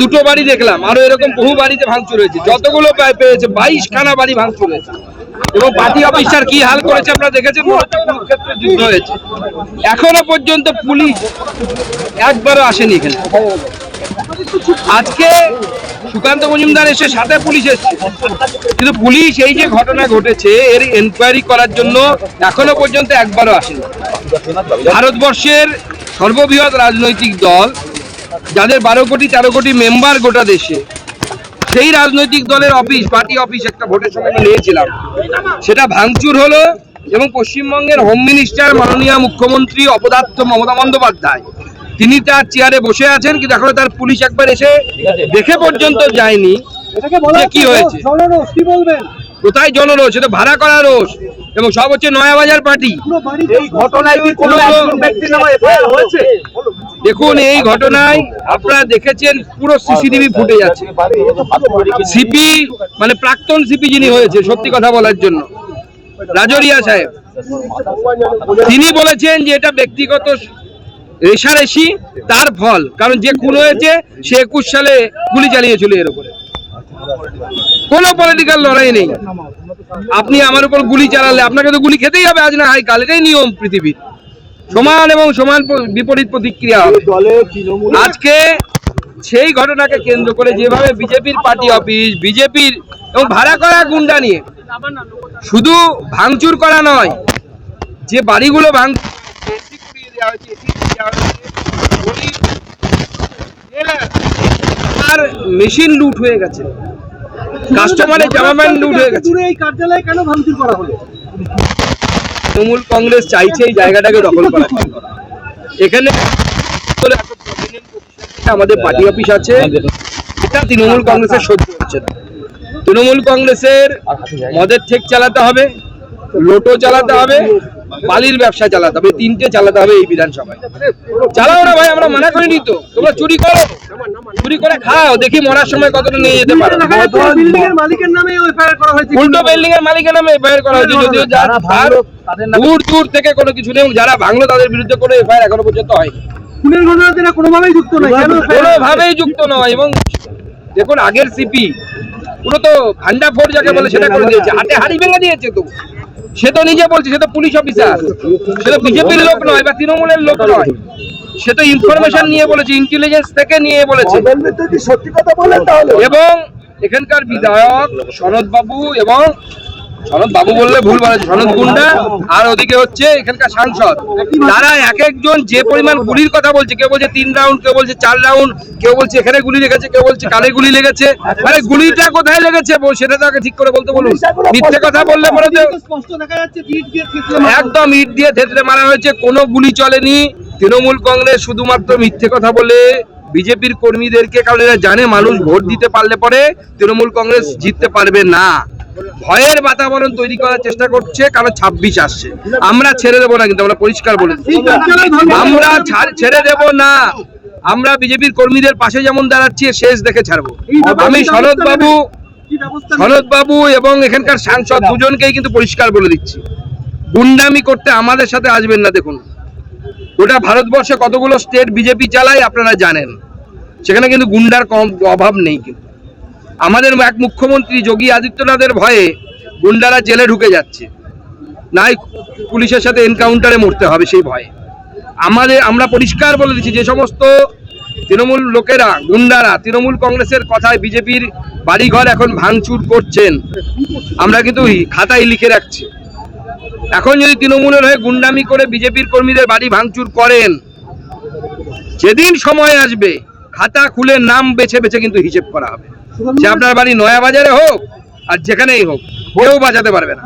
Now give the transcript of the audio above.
দুটো বাড়ি দেখলাম, আরও এরকম বহু বাড়িতে ভাঙচুর হয়েছে। যতগুলো পেয়েছে বাইশ খানা বাড়ি ভাঙচুর হয়েছে। এবং পার্টি অফিসার কি হাল করেছে আপনারা দেখেছেন? যুদ্ধ হয়েছে। এখনও পর্যন্ত পুলিশ একবারও আসেনি এখানে। আজকে সুকান্ত মজুমদার এসে সাথে পুলিশ এসেছে। কিন্তু পুলিশ এই যে ঘটনা ঘটেছে, এর এনকোয়ারি করার জন্য এখনও পর্যন্ত একবারও আসেনি। ভারতবর্ষের সর্ববৃহৎ রাজনৈতিক দল যাদের বারো কোটি তেরো কোটি মেম্বার গোটা দেশে। সেই রাজনৈতিক দলের অফিস পার্টি অফিস একটা ভোটের সময় নিয়েছিলাম। সেটা ভাঙচুর হলো এবং পশ্চিমবঙ্গের হোম মিনিস্টার মাননীয় মুখ্যমন্ত্রী অপদার্থ মমতা বন্দ্যোপাধ্যায় তিনি তার চেয়ারে বসে আছেন কিন্তু এখনও তার পুলিশ একবার এসে দেখে পর্যন্ত যায়নি কি হয়েছে। কোথায় জনরোষ? এটা ভাড়া করা রোষ এবং সব হচ্ছে নয়াবাজার পার্টি এই ঘটনায় কি কোনো ব্যক্তির নামে হয়েছে? দেখুন, এই ঘটনায় আপনারা দেখেছেন পুরো সিসিটিভি ফুটে যাচ্ছে সিপি মানে প্রাক্তন সিপি যিনি হয়েছে, সত্যি কথা বলার জন্য, রাজরিয়া সাহেব, তিনি বলেছেন যে এটা ব্যক্তিগত রেশারেশি, তার ফল, কারণ যে খুন হয়েছে, সে একুশ সালে গুলি চালিয়েছিল এর উপরে। কোনো পলিটিক্যাল লড়াই নেই। আপনি আমার উপর গুলি চালালে, আপনাকে তো গুলি খেতেই হবে আজ না হাই কাল, এটাই নিয়ম পৃথিবীর। সমান এবং সমান বিপরীত প্রতিক্রিয়া হবে। আজকে সেই ঘটনাকে কেন্দ্র করে যেভাবে বিজেপির পার্টি অফিস বিজেপির এবং ভাড়া করা গুন্ডা নিয়ে শুধু ভাঙচুর করা নয় যে বাড়িগুলো ভাঙ আর মেশিন লুট হয়ে গেছে। কাস্টমারের জামা প্যান্ট লুট হয়ে গেছে। এই কার্যালয়ে কেন ভাঙচুর করা হলো? তৃণমূল কংগ্রেস চাইছে এই জায়গাটাকে দখল করার। এখানে আমাদের পার্টি অফিস আছে এটা তৃণমূল কংগ্রেসের সহ্য হচ্ছে না তৃণমূল কংগ্রেসের মদের ঠেক চালাতে হবে, লোটো চালাতে হবে বালির ব্যবসা চালাতে হবে তিনটে চালাতে হবে এই বিধানসভায়। চালাও না ভাই আমরা মানা করিনি তো। তোমরা চুরি করো। চুরি করে খাও দেখি মরার সময় কতটা নিয়ে যেতে পারো। উল্টো বিল্ডিং এর মালিকের নামে এফআইআর করা হয়েছে যদিও যারা দূর দূর থেকে কোনো কিছু নেই যারা ভাঙলো তাদের বিরুদ্ধে কোনো এফআইআর এখনও পর্যন্ত হয়নি। খুনের ঘটনাতে না কোনোভাবেই যুক্ত নয় কোনোভাবেই যুক্ত নয় এবং দেখুন আগের সিপি পুরো তো ভান্ডা ফোর যাকে বলে সেটা করে দিয়েছে। হাতে হাড়ি ভেঙে দিয়েছে তো। সে তো নিজে বলছে সে তো পুলিশ অফিসার সে তো বিজেপির লোক নয় বা তৃণমূলের লোক নয়। সে তো ইনফরমেশন নিয়ে বলেছে ইন্টেলিজেন্স থেকে নিয়ে বলেছে। সত্যি কথা বলেন তাহলে? এবং এখানকার বিধায়ক সনদ বাবু এবং সনদ বাবু বললে ভুল সনদ গুন্ডা আর ওদিকে হচ্ছে এখানকার সাংসদ। তারা এক একজন যে পরিমাণ গুলির কথা বলছে, কেউ বলছে তিন রাউন্ড, কেউ বলছে চার রাউন্ড, কেউ বলছে এখানে গুলি লেগেছে, কেউ বলছে কানে গুলি লেগেছে। আরে গুলিটা কোথায় লেগেছে সেটা তো আগে ঠিক করে বলতে বলুন। মিথ্যে কথা বললে একদম ইট দিয়ে থেতলে মারা হয়েছে, কোনো গুলি চলেনি। তৃণমূল কংগ্রেস শুধুমাত্র মিথ্যে কথা বলে, বিজেপির কর্মীদেরকে কারণ জানে মানুষ ভোট দিতে পারলে পরে তৃণমূল কংগ্রেস জিততে পারবে না। ভয়ের বাতাবরণ তৈরি করার চেষ্টা করছে, কারণ ছাব্বিশ আসছে। আমরা ছেড়ে দেবো না কিন্তু, আমরা পরিষ্কার বলে আমরা ছেড়ে দেব না। আমরা বিজেপির কর্মীদের পাশে যেমন দাঁড়াচ্ছি শেষ দেখে ছাড়বো। আমি শরৎ বাবু শরৎ বাবু এবং এখানকার সাংসদ দুজনকেই কিন্তু পরিষ্কার বলে দিচ্ছি। গুন্ডামি করতে আমাদের সাথে আসবেন না, দেখুন। গোটা ভারতবর্ষে কতগুলো স্টেট বিজেপি চালায় আপনারা জানেন। সেখানে কিন্তু গুন্ডার কম অভাব নেই কিন্তু। আমাদের এক মুখ্যমন্ত্রী যোগী আদিত্যনাথের ভয়ে গুন্ডারা জেলে ঢুকে যাচ্ছে। নাই পুলিশের সাথে এনকাউন্টারে মরতে হবে সেই ভয়ে। আমাদের, আমরা পরিষ্কার বলে দিচ্ছি, যে সমস্ত তৃণমূল লোকেরা, গুন্ডারা, তৃণমূল কংগ্রেসের কথায় বিজেপির বাড়িঘর এখন ভাঙচুর করছেন। আমরা কিন্তু খাতায় লিখে রাখছি। এখন যদি তৃণমূলের হয়ে গুন্ডামি করে বিজেপির কর্মীদের বাড়ি ভাঙচুর করেন, যেদিন সময় আসবে, খাতা খুলে নাম বেছে বেছে কিন্তু হিসেব করা হবে। সে আপনার বাড়ি নয়া বাজারে হোক আর যেখানেই হোক কেউ বাঁচাতে পারবে না।